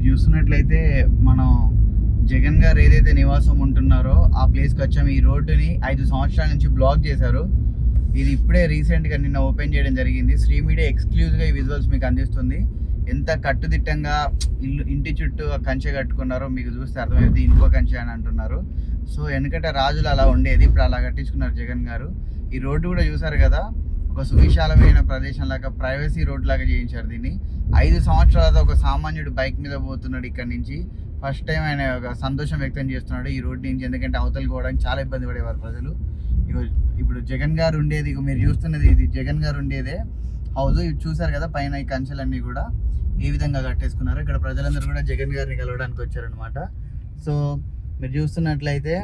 మీరు చూస్తున్నట్లయితే మనం జగన్ గారు ఏదైతే నివాసం ఉంటున్నారో ఆ ప్లేస్కి వచ్చాము ఈ రోడ్డుని ఐదు సంవత్సరాల నుంచి బ్లాక్ చేశారు. ఇది ఇప్పుడే రీసెంట్గా నిన్న ఓపెన్ చేయడం జరిగింది. శ్రీ మీడియా ఎక్స్క్లూజివ్గా ఈ విజువల్స్ మీకు అందిస్తుంది. ఎంత కట్టుదిట్టంగా ఇల్లు ఇంటి చుట్టూ కంచె కట్టుకున్నారో మీకు చూస్తే అర్థమైంది ఇంకో కంచె అని అంటున్నారు. సో ఎందుకంటే రాజులు అలా ఉండేది. ఇప్పుడు అలా కట్టించుకున్నారు జగన్ గారు. ఈ రోడ్డు కూడా చూసారు కదా? ఒక సువిశాలమైన ప్రదేశం లాగా ప్రైవసీ రోడ్ లాగా చేయించారు దీన్ని. ఐదు సంవత్సరాలతో ఒక సామాన్యుడు బైక్ మీద పోతున్నాడు ఇక్కడ నుంచి. ఫస్ట్ టైం ఆయన ఒక సంతోషం వ్యక్తం చేస్తున్నాడు ఈ రోడ్ నుంచి ఎందుకంటే అవతలు పోవడానికి చాలా ఇబ్బంది పడేవారు ప్రజలు. ఇగో ఇప్పుడు జగన్ గారు ఉండేది ఇగో మీరు చూస్తున్నది ఇది. జగన్ గారు ఉండేదే హౌస్ ఇవి చూసారు కదా పైన ఈ కంచెలన్నీ కూడా. ఏ విధంగా కట్టేసుకున్నారు ఇక్కడ ప్రజలందరూ కూడా జగన్ గారిని కలవడానికి వచ్చారనమాట సో మీరు చూస్తున్నట్లయితే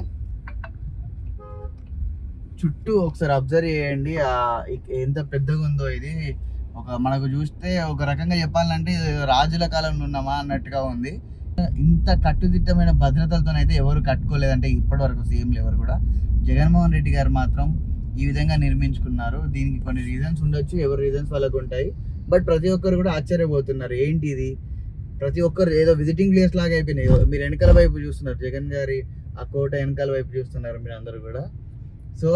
చుట్టూ ఒకసారి అబ్జర్వ్ చేయండి. ఎంత పెద్దగా ఉందో ఇది. ఒక మనకు చూస్తే ఒక రకంగా చెప్పాలంటే రాజుల కాలంలో ఉన్నామా అన్నట్టుగా ఉంది. ఇంత కట్టుదిట్టమైన భద్రతలతోనైతే ఎవరు కట్టుకోలేదంటే ఇప్పటి వరకు సీఎంలు ఎవరు కూడా. జగన్మోహన్ రెడ్డి గారు మాత్రం ఈ విధంగా నిర్మించుకున్నారు. దీనికి కొన్ని రీజన్స్ ఉండొచ్చు ఎవరి రీజన్స్ వాళ్ళకు ఉంటాయి. బట్ ప్రతి ఒక్కరు కూడా ఆశ్చర్యపోతున్నారు. ఏంటి ఇది? ప్రతి ఒక్కరు ఏదో విజిటింగ్ ప్లేస్ లాగా అయిపోయినాయి. మీరు వెనకాల వైపు చూస్తున్నారు. జగన్ గారి ఆ కోట వెనకాల వైపు చూస్తున్నారు మీరు అందరూ కూడా. సో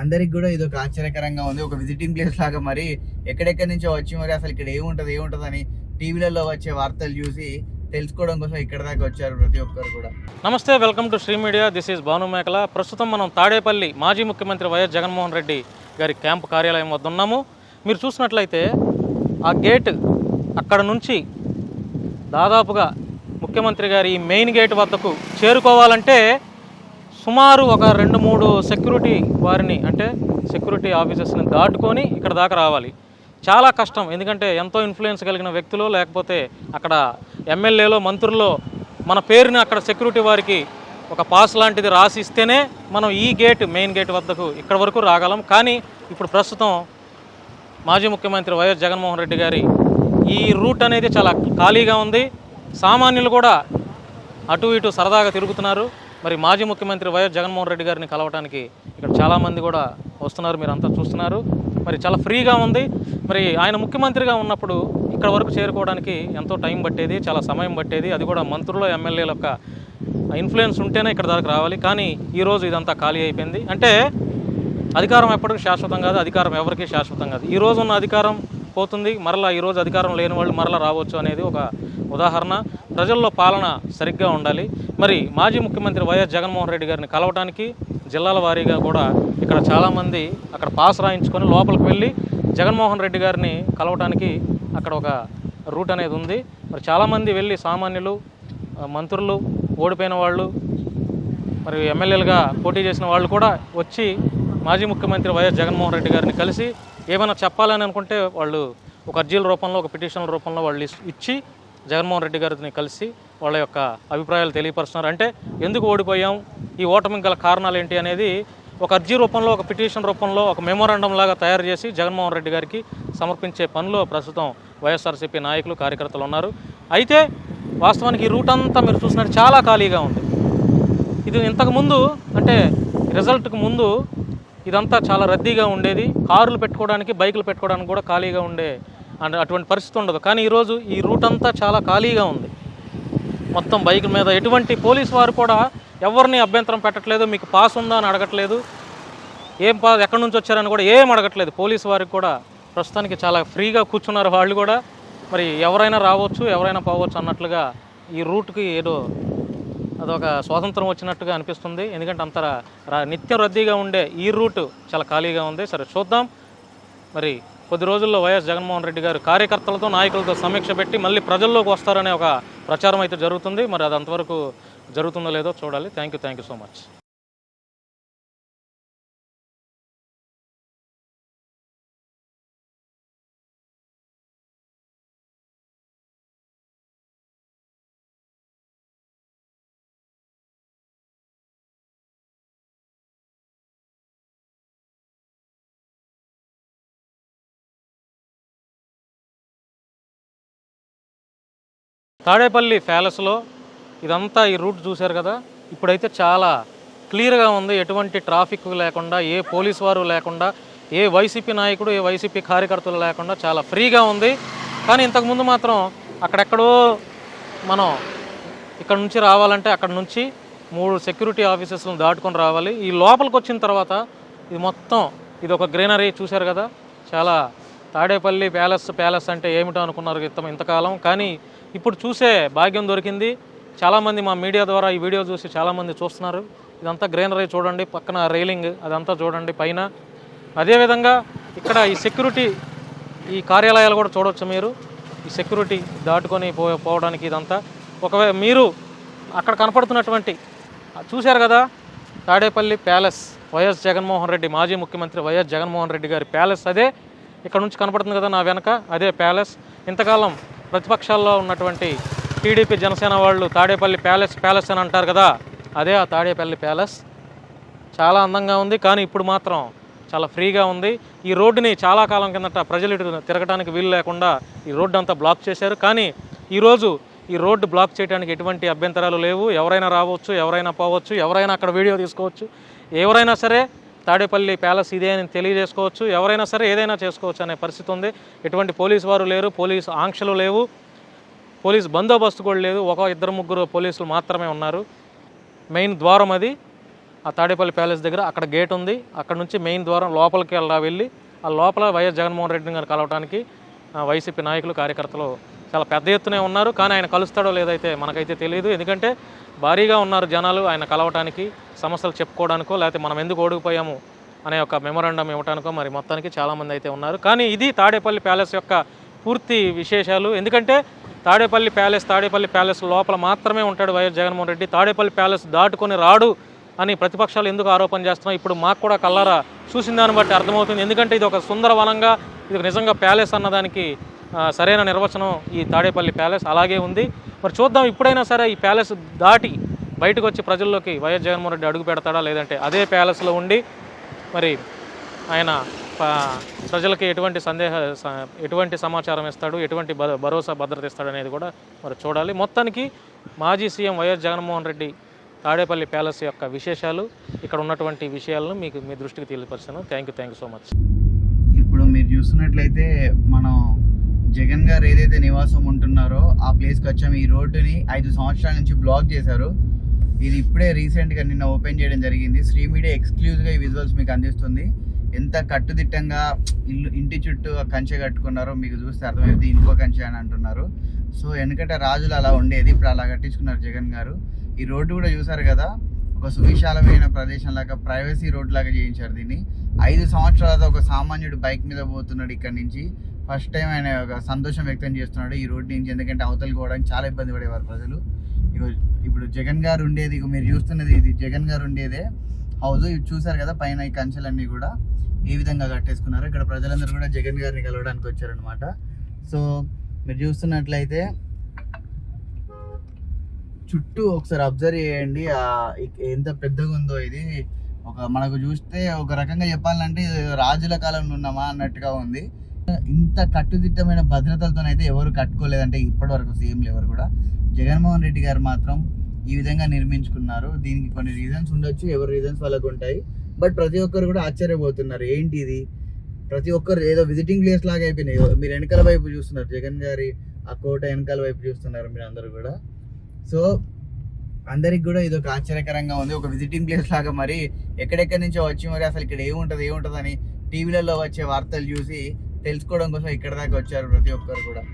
అందరికి కూడా ఇది ఒక ఆశ్చర్యకరంగా ఉంది. ఒక విజిటింగ్ ప్లేస్ లాగా మరి ఎక్కడెక్కడి నుంచో వచ్చి మరి అసలు ఇక్కడ ఏముంటది ఏముంటుంది అని టీవీలలో వచ్చే వార్తలు చూసి తెలుసుకోవడం కోసం ఇక్కడ దాకా వచ్చారు ప్రతి ఒక్కరు కూడా. నమస్తే welcome to Sri media. This is Bhanu Mekala. ప్రస్తుతం మనం తాడేపల్లి మాజీ ముఖ్యమంత్రి వైఎస్ జగన్మోహన్ రెడ్డి గారి క్యాంపు కార్యాలయం వద్ద ఉన్నాము. మీరు చూసినట్లయితే ఆ గేట్ అక్కడ నుంచి దాదాపుగా ముఖ్యమంత్రి గారి మెయిన్ గేట్ వద్దకు చేరుకోవాలంటే సుమారు ఒక రెండు మూడు సెక్యూరిటీ వారిని అంటే సెక్యూరిటీ ఆఫీసర్స్ని దాటుకొని ఇక్కడ దాకా రావాలి. చాలా కష్టం ఎందుకంటే ఎంతో ఇన్ఫ్లుయెన్స్ కలిగిన వ్యక్తులు లేకపోతే అక్కడ ఎమ్మెల్యేలో మంత్రుల్లో మన పేరుని అక్కడ సెక్యూరిటీ వారికి ఒక పాస్ లాంటిది రాసి ఇస్తేనే మనం ఈ గేట్ మెయిన్ గేట్ వద్దకు ఇక్కడ వరకు రాగలం. కానీ ఇప్పుడు ప్రస్తుతం మాజీ ముఖ్యమంత్రి వైఎస్ జగన్మోహన్ రెడ్డి గారి ఈ రూట్ అనేది చాలా ఖాళీగా ఉంది. సామాన్యులు కూడా అటు ఇటు సరదాగా తిరుగుతున్నారు. మరి మాజీ ముఖ్యమంత్రి వైఎస్ జగన్మోహన్ రెడ్డి గారిని కలవడానికి ఇక్కడ చాలామంది కూడా వస్తున్నారు మీరు అంతా చూస్తున్నారు. మరి చాలా ఫ్రీగా ఉంది. మరి ఆయన ముఖ్యమంత్రిగా ఉన్నప్పుడు ఇక్కడ వరకు చేరుకోవడానికి ఎంతో టైం పట్టేది చాలా సమయం పట్టేది. అది కూడా మంత్రులు ఎమ్మెల్యేల యొక్క ఇన్ఫ్లుయెన్స్ ఉంటేనే ఇక్కడ దాకా రావాలి. కానీ ఈరోజు ఇదంతా ఖాళీ అయిపోయింది. అంటే అధికారం ఎప్పటికీ శాశ్వతం కాదు అధికారం ఎవరికీ శాశ్వతం కాదు. ఈ రోజు ఉన్న అధికారం పోతుంది. మరలా ఈ రోజు అధికారం లేని వాళ్ళు మరలా రావచ్చు అనేది ఒక ఉదాహరణ ప్రజల్లో పాలన సరిగ్గా ఉండాలి. మరి మాజీ ముఖ్యమంత్రి వైఎస్ జగన్మోహన్ రెడ్డి గారిని కలవటానికి జిల్లాల వారీగా కూడా ఇక్కడ చాలామంది అక్కడ పాస్ రాయించుకొని లోపలికి వెళ్ళి జగన్మోహన్ రెడ్డి గారిని కలవటానికి అక్కడ ఒక రూట్ అనేది ఉంది. మరి చాలామంది వెళ్ళి సామాన్యులు మంత్రులు ఓడిపోయిన వాళ్ళు మరి ఎమ్మెల్యేలుగా పోటీ చేసిన వాళ్ళు కూడా వచ్చి మాజీ ముఖ్యమంత్రి వైఎస్ జగన్మోహన్ రెడ్డి గారిని కలిసి ఏమైనా చెప్పాలని అనుకుంటే వాళ్ళు ఒక అర్జీల రూపంలో ఒక పిటిషన్ల రూపంలో వాళ్ళు ఇచ్చి జగన్మోహన్ రెడ్డి గారిని కలిసి వాళ్ళ యొక్క అభిప్రాయాలు తెలియపరుస్తున్నారు. అంటే ఎందుకు ఓడిపోయాం? ఈ ఓటమి గల కారణాలు ఏంటి అనేది ఒక అర్జీ రూపంలో ఒక పిటిషన్ రూపంలో ఒక మెమోరాండం లాగా తయారు చేసి జగన్మోహన్ రెడ్డి గారికి సమర్పించే పనిలో ప్రస్తుతం వైఎస్ఆర్సీపీ నాయకులు కార్యకర్తలు ఉన్నారు. అయితే వాస్తవానికి ఈ రూట్ అంతా మీరు చూసినట్టు చాలా ఖాళీగా ఉంది. ఇది ఇంతకుముందు అంటే రిజల్ట్కు ముందు ఇదంతా చాలా రద్దీగా ఉండేది. కార్లు పెట్టుకోవడానికి బైకులు పెట్టుకోవడానికి కూడా ఖాళీగా ఉండే అండ్ అటువంటి పరిస్థితి ఉండదు. కానీ ఈరోజు ఈ రూట్ అంతా చాలా ఖాళీగా ఉంది. మొత్తం బైక్ మీద ఎటువంటి పోలీస్ వారు కూడా ఎవరిని అభ్యంతరం పెట్టట్లేదు మీకు పాస్ ఉందా అని అడగట్లేదు ఏం పా ఎక్కడి నుంచి వచ్చారని కూడా ఏం అడగట్లేదు. పోలీస్ వారికి కూడా ప్రస్తుతానికి చాలా ఫ్రీగా కూర్చున్నారు వాళ్ళు కూడా. మరి ఎవరైనా రావచ్చు ఎవరైనా పోవచ్చు అన్నట్లుగా ఈ రూట్కి ఏదో అదొక స్వాతంత్రం వచ్చినట్టుగా అనిపిస్తుంది. ఎందుకంటే అంత రా- నిత్యం రద్దీగా ఉండే ఈ రూట్ చాలా ఖాళీగా ఉంది. సరే చూద్దాం. మరి కొద్ది రోజుల్లో వైఎస్ జగన్మోహన్ రెడ్డి గారు కార్యకర్తలతో నాయకులతో సమీక్ష పెట్టి మళ్ళీ ప్రజల్లోకి వస్తారనే ఒక ప్రచారం అయితే జరుగుతుంది. మరి అది అంతవరకు జరుగుతుందో లేదో చూడాలి. Thank you thank you so much Tadepalli ప్యాలెస్లో ఇదంతా ఈ రూట్ చూశారు కదా? ఇప్పుడైతే చాలా క్లియర్గా ఉంది. ఎటువంటి ట్రాఫిక్ లేకుండా ఏ పోలీస్ వారు లేకుండా ఏ వైసీపీ నాయకుడు ఏ వైసీపీ కార్యకర్తలు లేకుండా చాలా ఫ్రీగా ఉంది. కానీ ఇంతకుముందు మాత్రం అక్కడెక్కడో మనం ఇక్కడ నుంచి రావాలంటే అక్కడ నుంచి మూడు సెక్యూరిటీ ఆఫీసెస్లను దాటుకొని రావాలి. ఈ లోపలికి వచ్చిన తర్వాత ఇది మొత్తం ఇది ఒక గ్రీనరీ చూశారు కదా? చాలా తాడేపల్లి ప్యాలెస్ ప్యాలెస్ అంటే ఏమిటో అనుకున్నారు ఇంత ఇంతకాలం. కానీ ఇప్పుడు చూసే భాగ్యం దొరికింది. చాలామంది మా మీడియా ద్వారా ఈ వీడియో చూసి చాలామంది చూస్తున్నారు. ఇదంతా గ్రీనరీ చూడండి పక్కన రైలింగ్ అదంతా చూడండి పైన. అదేవిధంగా ఇక్కడ ఈ సెక్యూరిటీ ఈ కార్యాలయాలు కూడా చూడవచ్చు మీరు. ఈ సెక్యూరిటీ దాటుకొని పో పోవడానికి ఇదంతా. ఒకవేళ మీరు అక్కడ కనపడుతున్నటువంటి చూశారు కదా తాడేపల్లి ప్యాలెస్ వైఎస్ జగన్మోహన్ రెడ్డి మాజీ ముఖ్యమంత్రి వైఎస్ జగన్మోహన్ రెడ్డి గారి ప్యాలెస్ అదే. ఇక్కడ నుంచి కనపడుతుంది కదా నా వెనక అదే ప్యాలెస్. ఇంతకాలం ప్రతిపక్షాల్లో ఉన్నటువంటి టీడీపీ జనసేన వాళ్ళు తాడేపల్లి ప్యాలెస్ ప్యాలెస్ అని అంటారు కదా అదే ఆ తాడేపల్లి ప్యాలెస్. చాలా అందంగా ఉంది కానీ ఇప్పుడు మాత్రం చాలా ఫ్రీగా ఉంది. ఈ రోడ్డుని చాలా కాలం కిందట ప్రజలు ఇటు తిరగడానికి వీలు లేకుండా ఈ రోడ్డు అంతా బ్లాక్ చేశారు. కానీ ఈరోజు ఈ రోడ్డు బ్లాక్ చేయడానికి ఎటువంటి అభ్యంతరాలు లేవు. ఎవరైనా రావచ్చు ఎవరైనా పోవచ్చు ఎవరైనా అక్కడ వీడియో తీసుకోవచ్చు. ఎవరైనా సరే తాడేపల్లి ప్యాలెస్ ఇదే అని తెలియజేసుకోవచ్చు. ఎవరైనా సరే ఏదైనా చేసుకోవచ్చు అనే పరిస్థితి ఉంది. ఎటువంటి పోలీసు వారు లేరు పోలీసు ఆంక్షలు లేవు పోలీస్ బందోబస్తు కూడా లేదు. ఒక ఇద్దరు ముగ్గురు పోలీసులు మాత్రమే ఉన్నారు. మెయిన్ ద్వారం అది. ఆ తాడేపల్లి ప్యాలెస్ దగ్గర అక్కడ గేట్ ఉంది. అక్కడ నుంచి మెయిన్ ద్వారం లోపలికి వెళ్ళా వెళ్ళి ఆ లోపల వైఎస్ జగన్మోహన్ రెడ్డిని గారు కలవడానికి వైసీపీ నాయకులు కార్యకర్తలు చాలా పెద్ద ఎత్తునే ఉన్నారు కానీ ఆయన కలుస్తాడో లేదైతే మనకైతే తెలియదు. ఎందుకంటే భారీగా ఉన్నారు జనాలు ఆయన కలవటానికి సమస్యలు చెప్పుకోవడానికో లేకపోతే మనం ఎందుకు ఓడిపోయాము అనే ఒక మెమరాండం ఇవ్వడానికో మరి మొత్తానికి చాలామంది అయితే ఉన్నారు. కానీ ఇది తాడేపల్లి ప్యాలెస్ యొక్క పూర్తి విశేషాలు. ఎందుకంటే తాడేపల్లి ప్యాలెస్ తాడేపల్లి ప్యాలెస్ లోపల మాత్రమే ఉంటాడు వైఎస్ జగన్మోహన్ రెడ్డి. తాడేపల్లి ప్యాలెస్ దాటుకొని రాడు అని ప్రతిపక్షాలు ఎందుకు ఆరోపణ చేస్తున్నాం ఇప్పుడు మాకు కూడా కల్లారా చూసిన దాన్ని బట్టి అర్థమవుతుంది. ఎందుకంటే ఇది ఒక సుందర వనంగా ఇది నిజంగా ప్యాలెస్ అన్నదానికి సరైన నిర్వచనం ఈ తాడేపల్లి ప్యాలెస్ అలాగే ఉంది. మరి చూద్దాం ఇప్పుడైనా సరే ఈ ప్యాలెస్ దాటి బయటకు వచ్చి ప్రజల్లోకి వైఎస్ జగన్మోహన్ రెడ్డి అడుగు పెడతాడా లేదంటే అదే ప్యాలెస్లో ఉండి మరి ఆయన ప్రజలకి ఎటువంటి సందేహ స- ఎటువంటి సమాచారం ఇస్తాడు ఎటువంటి భరోసా భద్రత ఇస్తాడు అనేది కూడా మరి చూడాలి. మొత్తానికి మాజీ CM YS Jaganmohan Reddy Tadepalli palace యొక్క విశేషాలు ఇక్కడ ఉన్నటువంటి విషయాలను మీకు మీ దృష్టికి తెలియపరిచాను thank you thank you so much. ఇప్పుడు మీరు చూస్తున్నట్లయితే మనం జగన్ గారు ఏదైతే నివాసం ఉంటున్నారో ఆ ప్లేస్కి వచ్చాము ఈ రోడ్డుని ఐదు సంవత్సరాల నుంచి బ్లాక్ చేశారు. ఇది ఇప్పుడే రీసెంట్గా నిన్న ఓపెన్ చేయడం జరిగింది. శ్రీ మీడియా ఎక్స్క్లూజివ్గా ఈ విజువల్స్ మీకు అందిస్తుంది. ఎంత కట్టుదిట్టంగా ఇల్లు ఇంటి చుట్టూ కంచె కట్టుకున్నారో మీకు చూస్తే అర్థమైంది ఇంకో కంచె అని అంటున్నారు. సో వెనకట రాజులు అలా ఉండేది. ఇప్పుడు అలా కట్టించుకున్నారు జగన్ గారు. ఈ రోడ్డు కూడా చూసారు కదా? ఒక సువిశాలమైన ప్రదేశం లాగా ప్రైవసీ రోడ్ లాగా చేయించారు దీన్ని. ఐదు సంవత్సరాల ఒక సామాన్యుడు బైక్ మీద పోతున్నాడు ఇక్కడ నుంచి. ఫస్ట్ టైం ఆయన ఒక సంతోషం వ్యక్తం చేస్తున్నాడు ఈ రోడ్ నుంచి ఎందుకంటే అవతలికి పోవడానికి చాలా ఇబ్బంది పడేవారు ప్రజలు. ఇగో ఇప్పుడు జగన్ గారు ఉండేది మీరు చూస్తున్నది ఇది. జగన్ గారు ఉండేదే హౌస్ ఇది చూసారు కదా పైన ఈ కంచెలన్నీ కూడా. ఏ విధంగా కట్టేసుకున్నారు ఇక్కడ ప్రజలందరూ కూడా జగన్ గారిని కలవడానికి వచ్చారనమాట సో మీరు చూస్తున్నట్లయితే చుట్టూ ఒకసారి అబ్జర్వ్ చేయండి. ఎంత పెద్దగా ఉందో ఇది. ఒక మనకు చూస్తే ఒక రకంగా చెప్పాలంటే రాజుల కాలంలో ఉన్నామా అన్నట్టుగా ఉంది. ఇంత కట్టుదిట్టమైన భద్రతలతోనైతే ఎవరు కట్టుకోలేదంటే ఇప్పటి వరకు సీఎంలు ఎవరు కూడా. జగన్మోహన్ రెడ్డి గారు మాత్రం ఈ విధంగా నిర్మించుకున్నారు. దీనికి కొన్ని రీజన్స్ ఉండొచ్చు ఎవరి రీజన్స్ వాళ్ళకు ఉంటాయి. బట్ ప్రతి ఒక్కరు కూడా ఆశ్చర్యపోతున్నారు. ఏంటి ఇది? ప్రతి ఒక్కరు ఏదో విజిటింగ్ ప్లేస్ లాగా అయిపోయినాయి. మీరు వెనకాల వైపు చూస్తున్నారు. జగన్ గారి ఆ కోట వెనకాల వైపు చూస్తున్నారు మీరు అందరూ కూడా. సో అందరికి కూడా ఇది ఒక ఆశ్చర్యకరంగా ఉంది. ఒక విజిటింగ్ ప్లేస్ లాగా మరి ఎక్కడెక్కడి నుంచో వచ్చి మరి అసలు ఇక్కడ ఏముంటుంది ఏముంటుంది అని టీవీలలో వచ్చే వార్తలు చూసి తెలుసుకోవడం కోసం ఇక్కడ దాకా వచ్చారు ప్రతి ఒక్కరు కూడా.